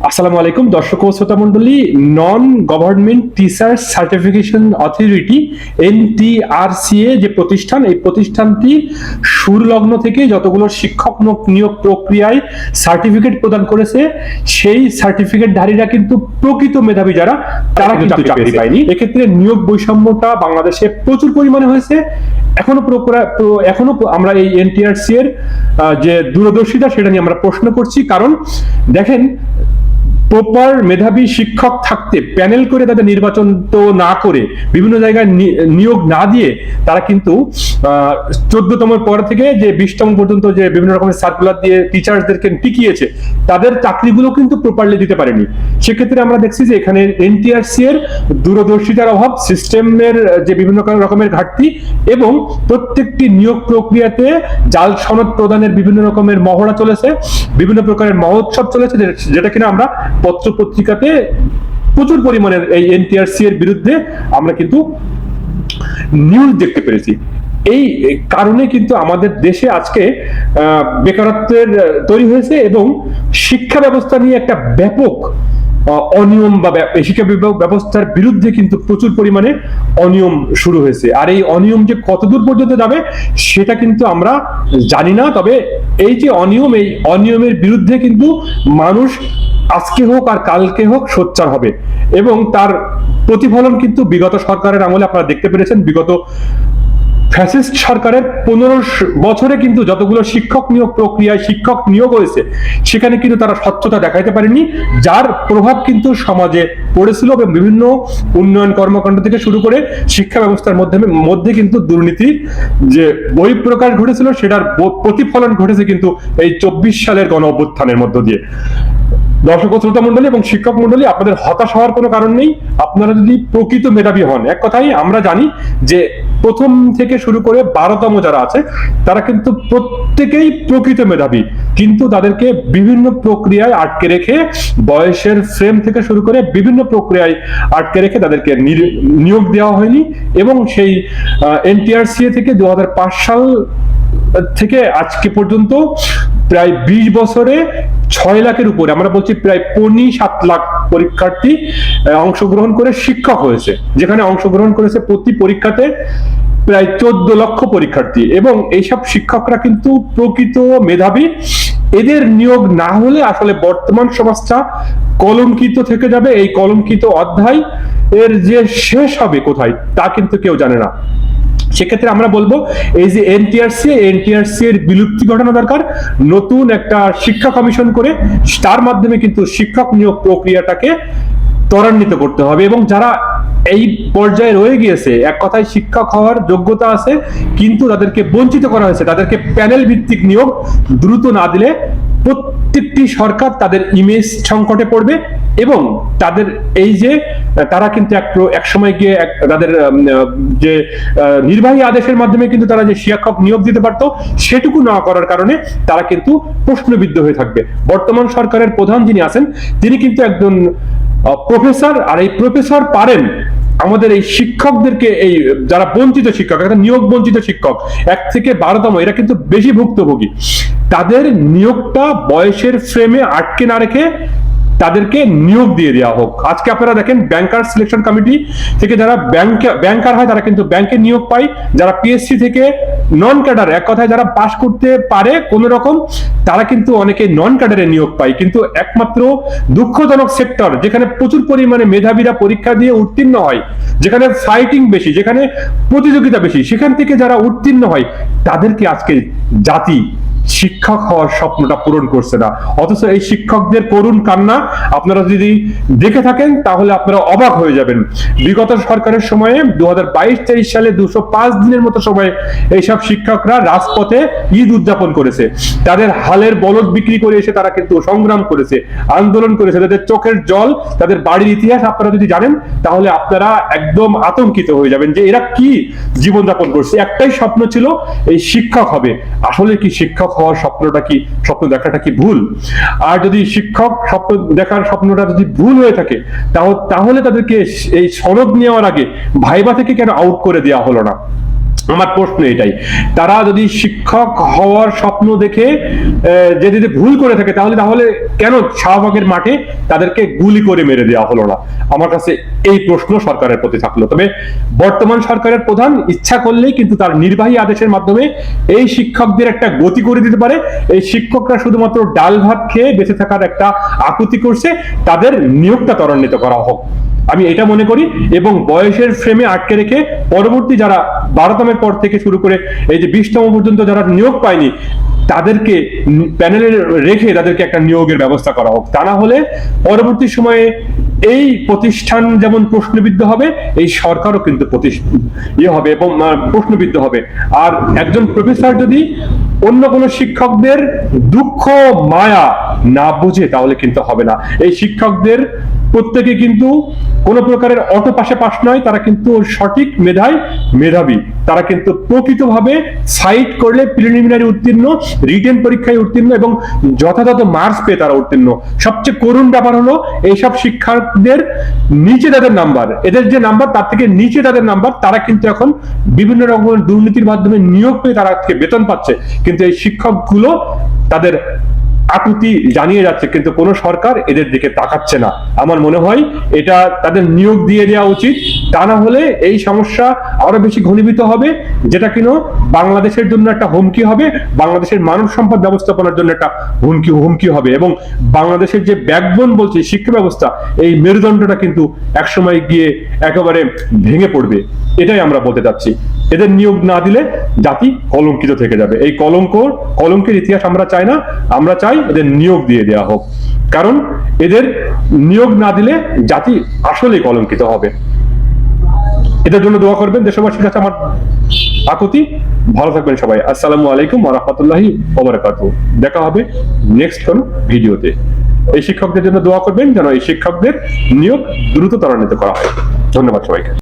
আসসালামু আলাইকুম দর্শক ও শ্রোতা মণ্ডলী non government teacher certification authority NTRCA যে প্রতিষ্ঠান এই প্রতিষ্ঠানটি সুরলগ্ন থেকে যতগুলো শিক্ষক নিয়োগ- প্রক্রিয়ায় সার্টিফিকেট প্রদান করেছে সেই সার্টিফিকেটধারীরা কিন্তু প্রকৃত মেধাবী যারা তারা কিন্তু চাকরি পায়নি। এক্ষেত্রে নিয়োগ বৈষম্যটা বাংলাদেশে প্রচুর পরিমাণে হয়েছে। এখনও এখনও আমরা এই এনটিআরসি এর যে দূরদর্শিতা সেটা নিয়ে আমরা প্রশ্ন করছি। কারণ দেখেন প্রপার মেধাবী শিক্ষক থাকতে, প্যানেল করে তাদের নির্বাচন তো না করে, বিভিন্ন জায়গায় নিয়োগ না দিয়ে তারা কিন্তু চোদ্দতম পর থেকে যে বিশতম পর্যন্ত যে বিভিন্ন রকমের সার্কুলার দিয়ে টিচার্সদেরকে টিকিয়েছে, তাদের চাকরিগুলো কিন্তু প্রপারলি দিতে পারেনি। সেক্ষেত্রে আমরা দেখছি যে এখানে এনটিআরসি এর দূরদর্শিতার অভাব সিস্টেমের যে বিভিন্ন রকমের ঘাটতি এবং প্রত্যেকটি নিয়োগ প্রক্রিয়াতে জাল সনদ প্রদানের বিভিন্ন রকমের মহড়া চলেছে, বিভিন্ন প্রকারের মহোৎসব চলেছে যেটা কিনা আমরা পত্র পত্রিকাতে প্রচুর পরিমাণের এই এনটিআরসি এর বিরুদ্ধে আমরা কিন্তু নিউজ দেখতে পেরেছি। এই কারণে কিন্তু আমাদের দেশে আজকে বেকারত্বের তৈরি হয়েছে এবং শিক্ষা ব্যবস্থা নিয়ে একটা ব্যাপক অনিয়ম বা শিক্ষা ব্যবস্থার বিরুদ্ধে কিন্তু প্রচুর পরিমাণে অনিয়ম শুরু হয়েছে। আর এই অনিয়ম যে কতদূর পর্যন্ত যাবে, সেটা কিন্তু আমরা জানি না। তবে এই যে অনিয়ম, এই অনিয়মের বিরুদ্ধে কিন্তু মানুষ আজকে হোক আর কালকে হোক সোচ্চার হবে। এবং তার প্রতিফলন কিন্তু বিগত সরকারের আমলে আপনারা দেখতে পেরেছেন। বিগত ফ্যাসিস্ট সরকারের পনেরো বছরে কিন্তু যতগুলো শিক্ষক নিয়োগ প্রক্রিয়ায় শিক্ষক নিয়োগ হয়েছে, সেখানে কিন্তু তারা স্বচ্ছতা দেখাইতে পারেনি যার প্রভাব কিন্তু সমাজে পড়েছিল এবং বিভিন্ন উন্নয়ন কর্মকাণ্ড থেকে শুরু করে শিক্ষা ব্যবস্থার মধ্যে মধ্যে কিন্তু দুর্নীতি যে বহিঃপ্রকাশ ঘটেছিল, সেটার প্রতিফলন ঘটেছে কিন্তু এই চব্বিশ সালের গণ অভ্যুত্থানের মধ্য দিয়ে। দর্শক শ্রোতা মন্ডলী এবং শিক্ষক মন্ডলী আপনাদের হতাশ হওয়ার কোনো কারণ নেই। আপনারা যদি প্রকৃত মেধাবী হন, এক কথাই আমরা জানি যে প্রথম থেকে শুরু করে বারোতম যারা আছে, তারা কিন্তু প্রত্যেকেই প্রকৃত মেধাবী। কিন্তু তাদেরকে বিভিন্ন প্রক্রিয়ায় আটকে রেখে, বয়সের ফ্রেম থেকে শুরু করে বিভিন্ন প্রক্রিয়ায় আটকে রেখে তাদেরকে নিয়োগ দেওয়া হয়নি এবং সেই এনটিআরসিএ থেকে দু হাজার পাঁচ সাল থেকে আজকে পর্যন্ত প্রায় বিশ বছরে ছয় লাখের উপরে, আমরা বলছি প্রায় পৌনি সাত লাখ পরীক্ষার্থী অংশগ্রহণ করে শিক্ষক হয়েছে। যেখানে অংশগ্রহণ করেছে প্রতি পরীক্ষাতে প্রায় চোদ্দ লক্ষ পরীক্ষার্থী এবং এইসব শিক্ষকরা কিন্তু প্রকৃত মেধাবী। এদের নিয়োগ না হলে আসলে বর্তমান সমাজটা কলঙ্কিত থেকে যাবে। এই কলঙ্কিত অধ্যায় এর যে শেষ হবে কোথায় তা কিন্তু কেউ জানে না। সেক্ষেত্রে আমরা বলব, এই যে এনটিআরসি এনটিআরসি এর বিলুপ্তি ঘটানো দরকার। নতুন একটা শিক্ষা কমিশন করে তার মাধ্যমে কিন্তু শিক্ষক নিয়োগ প্রক্রিয়াটাকে ত্বরান্বিত করতে হবে এবং যারা এই পর্যায়ে রয়ে গিয়েছে, এক কথায় শিক্ষক হওয়ার যোগ্যতা আছে, কিন্তু তাদেরকে বঞ্চিত করা হয়েছে, তাদেরকে প্যানেল ভিত্তিক নিয়োগ দ্রুত না দিলে প্রত্যেকটি সরকার তাদের ইমেজ সংকটে পড়বে এবং তাদের এই যে, তারা কিন্তু এক সময় গিয়ে তাদের যে নির্বাহী আদেশের মাধ্যমে কিন্তু তারা যে শিক্ষক নিয়োগ দিতে পারতো, সেটুকু না করার কারণে তারা কিন্তু প্রশ্নবিদ্ধ হয়ে থাকবে। বর্তমান সরকারের প্রধান যিনি আছেন, তিনি কিন্তু একজন প্রফেসর আর এই প্রফেসর পারেন আমাদের এই শিক্ষকদেরকে এই, যারা বঞ্চিত শিক্ষক একটা নিয়োগ বঞ্চিত শিক্ষক, এক থেকে বারোতম, এরা কিন্তু বেশি ভুক্তভোগী। তাদের নিয়োগটা বয়সের ফ্রেমে আটকে না রেখে তাদেরকে নিয়োগ দিয়ে দেওয়া হোক। আজকে আপনারা দেখেন ব্যাংকার সিলেকশন কমিটি থেকে যারা ব্যাংক ব্যাংকার হয়, তারা কিন্তু ব্যাংকে নিয়োগ পায়। যারা পিএসসি থেকে নন ক্যাডার এক কথায় যারা পাশ করতে পারে কোন রকম, তারা কিন্তু অনেকে নন ক্যাডারে নিয়োগ পায়। কিন্তু একমাত্র দুঃখজনক সেক্টর যেখানে প্রচুর পরিমাণে মেধাবীরা পরীক্ষা দিয়ে উত্তীর্ণ হয়, যেখানে ফাইটিং বেশি, যেখানে প্রতিযোগিতা বেশি, সেখান থেকে যারা উত্তীর্ণ হয়, তাদেরকে আজকে জাতি শিক্ষক হওয়ার স্বপ্নটা পূরণ করছে না। অথচ এই শিক্ষকদের করুণ কান্না আপনারা যদি দেখে থাকেন, তাহলে আপনারা অবাক হয়ে যাবেন। বিগত সরকারের সময়ে দু হাজার সালে দুশো দিনের মতো সময় এইসব শিক্ষকরা রাজপথে ঈদ উদযাপন করেছে। তাদের হালের বলদ বিক্রি করে এসে তারা কিন্তু সংগ্রাম করেছে, আন্দোলন করেছে। তাদের চোখের জল, তাদের বাড়ির ইতিহাস আপনারা যদি জানেন, তাহলে আপনারা একদম আতঙ্কিত হয়ে যাবেন যে এরা কি জীবনযাপন করছে। একটাই স্বপ্ন ছিল, এই শিক্ষক হবে। আসলে কি শিক্ষক হওয়ার স্বপ্নটা কি, স্বপ্ন দেখাটা কি ভুল? আর যদি শিক্ষক স্বপ্ন দেখার স্বপ্নটা যদি ভুল হয়ে থাকে তাহলে তাদেরকে এই সনদ নেওয়ার আগে ভাইবা থেকে কেন আউট করে দেওয়া হলো না? আমার প্রশ্ন এটাই। তারা যদি শিক্ষক হওয়ার স্বপ্ন দেখে যে যদি ভুল করে থাকে, তাহলে তাহলে কেন শাহবাগের মাঠে তাদেরকে গুলি করে মেরে দেওয়া হলো না? আমার কাছে এই প্রশ্ন সরকারের প্রতি থাকল। তবে বর্তমান সরকারের প্রধান ইচ্ছা করলেই কিন্তু তার নির্বাহী আদেশের মাধ্যমে এই শিক্ষকদের একটা গতি করে দিতে পারে। এই শিক্ষকরা শুধুমাত্র ডাল ভাত খেয়ে বেঁচে থাকার একটা আকুতি করছে। তাদের নিয়োগটা ত্বরান্বিত করা হোক। আমি এটা মনে করি, এবং বয়সের ফ্রেমে আটকে রেখে পরবর্তী যারা বারোতমের পর থেকে শুরু করে এই যে বিশতম পর্যন্ত যারা নিয়োগ পায়নি, তাদেরকে প্যানেলে রেখে তাদেরকে একটা নিয়োগের ব্যবস্থা করা হোক। তা না হলে পরবর্তী সময়ে এই প্রতিষ্ঠান যেমন প্রশ্নবিদ্ধ হবে, এই সরকারও কিন্তু ইয়ে হবে এবং প্রশ্নবিদ্ধ হবে। আর একজন প্রফেসর যদি অন্য কোনো শিক্ষকদের দুঃখ, মায়া না বুঝে, তাহলে কিন্তু হবে না। এই শিক্ষকদের প্রত্যেকে কিন্তু কোনো প্রকারের অটো পাশে পাশ নয়, তারা কিন্তু সঠিক মেধায় মেধাবী। তারা কিন্তু প্রকৃতভাবে সাইট করলে প্রিলিমিনারি উত্তীর্ণ রিটেন পরীক্ষায় উত্তীর্ণ এবং যথাযথ মার্কস পেয়ে তারা উত্তীর্ণ। সবচেয়ে করুণ ব্যাপার হলো এইসব শিক্ষার্থীদের নিচে তাদের নাম্বার এদের যে নাম্বার তার থেকে নিচে তাদের নাম্বার তারা কিন্তু এখন বিভিন্ন রকমের দুর্নীতির মাধ্যমে নিয়োগ পেয়ে তারা বেতন পাচ্ছে। কিন্তু এই শিক্ষকগুলো তাদের আকুতি জানিয়ে যাচ্ছে, কিন্তু কোনো সরকার এদের দিকে তাকাচ্ছে না। আমার মনে হয় এটা তাদের নিয়োগ দিয়ে দেওয়া উচিত। তা না হলে এই সমস্যা আরও বেশি ঘনীভূত হবে, যেটা কিনা বাংলাদেশের জন্য একটা হুমকি হবে, বাংলাদেশের মানব সম্পদ ব্যবস্থাপনার জন্য একটা হুমকি হুমকি হবে। এবং বাংলাদেশের যে ব্যাকবোন বলছে, শিক্ষা ব্যবস্থা, এই মেরুদণ্ডটা কিন্তু একসময় গিয়ে একেবারে ভেঙে পড়বে। এটাই আমরা বলতে চাচ্ছি। এদের নিয়োগ না দিলে জাতি কলঙ্কিত থেকে যাবে। এই কলঙ্ক কলঙ্কের ইতিহাস আমরা চাই না, আমরা চাই এদের নিয়োগ দিয়ে দেওয়া হোক। কারণ এদের নিয়োগ না দিলে জাতি আসলে কলঙ্কিত হবে। এদের জন্য দোয়া করবেন। দেশবাসীর কাছে আমার আকুতি। ভালো থাকবেন সবাই। আসসালামু আলাইকুম ওরহামতুল্লাহি ওবরাকাতু দেখা হবে নেক্সট কোন ভিডিওতে। এই শিক্ষকদের জন্য দোয়া করবেন যেন এই শিক্ষকদের নিয়োগ দ্রুত ত্বরান্বিত করা হয়। ধন্যবাদ সবাইকে।